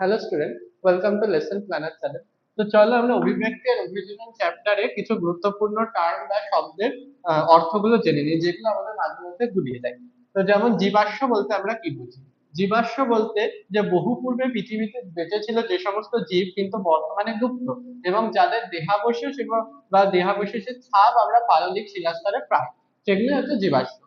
Hello student welcome to lesson planner channel তো চলো আমরা অভিব্যক্তি আর অভিযোজন চ্যাপ্টারে কিছু গুরুত্বপূর্ণ টার্ম বা শব্দের অর্থগুলো জেনে নিই, যেগুলো আমাদের মাঝে মধ্যে গুলিয়ে দেয়। তো যেমন জীবাশ্ম বলতে আমরা কি বুঝি? জীবাশ্ম বলতে যে বহু পূর্বে পৃথিবীতে বেঁচে ছিল যে সমস্ত জীব, কিন্তু বর্তমানে লুপ্ত এবং যাদের দেহাবশেষ এবং বা দেহাবশেষের ছাপ আমরা পাললিক শিলাস্তরে পাই সেগুলো হচ্ছে জীবাশ্ম।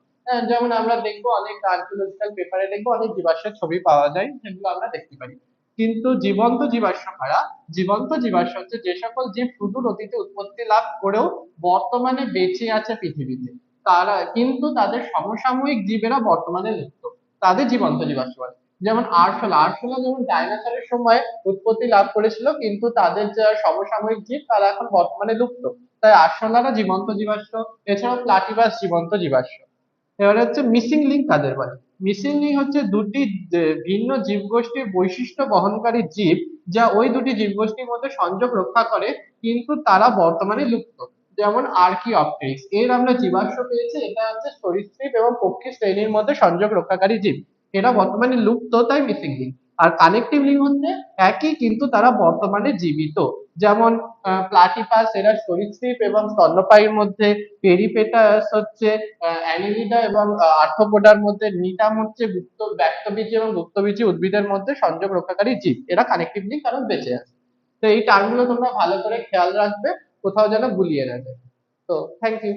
যেমন আমরা দেখব অনেক আর্কিওলজিক্যাল পেপারে দেখব অনেক জীবাশ্মের ছবি পাওয়া যায়, সেগুলো আমরা দেখতে পারি। কিন্তু জীবন্ত জীবাশ্ম ছাড়া জীবন্ত জীবাশ্ম হচ্ছে যে সকল জীব সুদূর অতীতে উৎপত্তি লাভ করেও বর্তমানে বেঁচে আছে পৃথিবীতে, তারা কিন্তু তাদের সমসাময়িক জীবেরা বর্তমানে লুপ্ত তাদের জীবন্ত জীবাশ্ম বলে যেমন আরশোলা আরশোলা যেমন ডাইনোসরের সময় উৎপত্তি লাভ করেছিল, কিন্তু তাদের যে সমসাময়িক জীব, তারা এখন বর্তমানে লুপ্ত। তাই আরশোলারা জীবন্ত জীবাশ্ম, এছাড়াও প্লাটিভাস জীবন্ত জীবাশ্ম। এবারে হচ্ছে মিসিং লিঙ্ক কাদের বলে? মিসিং লিঙ্ক হচ্ছে দুটি ভিন্ন জীবগোষ্ঠীর বৈশিষ্ট্য বহনকারী জীব যা ওই দুটি জীবগোষ্ঠীর মধ্যে সংযোগ রক্ষা করে, কিন্তু তারা বর্তমানে লুপ্ত। যেমন আর্কি আর্কিঅপটেরিক্স এর আমরা জীবাশ্ম পেয়েছি, এটা হচ্ছে সরীসৃপ এবং পক্ষী শ্রেণির মধ্যে সংযোগ রক্ষাকারী জীব। এরা বর্তমানে লুপ্ত, তাই মিসিং লিঙ্ক আর কানেকটিভ লিঙ্ক হচ্ছে একই কিন্তু তারা বর্তমানে জীবিত। যেমন প্লাটিপাস এরা সরীসৃপ এবং স্তন্যপায়ীর মধ্যে পেরিপেটাস হচ্ছে অ্যানিলিডা এবং আর্থ্রোপোডার মধ্যে, নিটাম হচ্ছে গুপ্ত, ব্যক্তবীজী এবং গুপ্তবীজী উদ্ভিদের মধ্যে সংযোগ রক্ষাকারী জীব। এরা কানেকটিভ লিঙ্ক কারণ বেঁচে আছে। তো এই টার্মগুলো তোমরা ভালো করে খেয়াল রাখবে, কোথাও যেন গুলিয়ে না যায়। তো থ্যাংক ইউ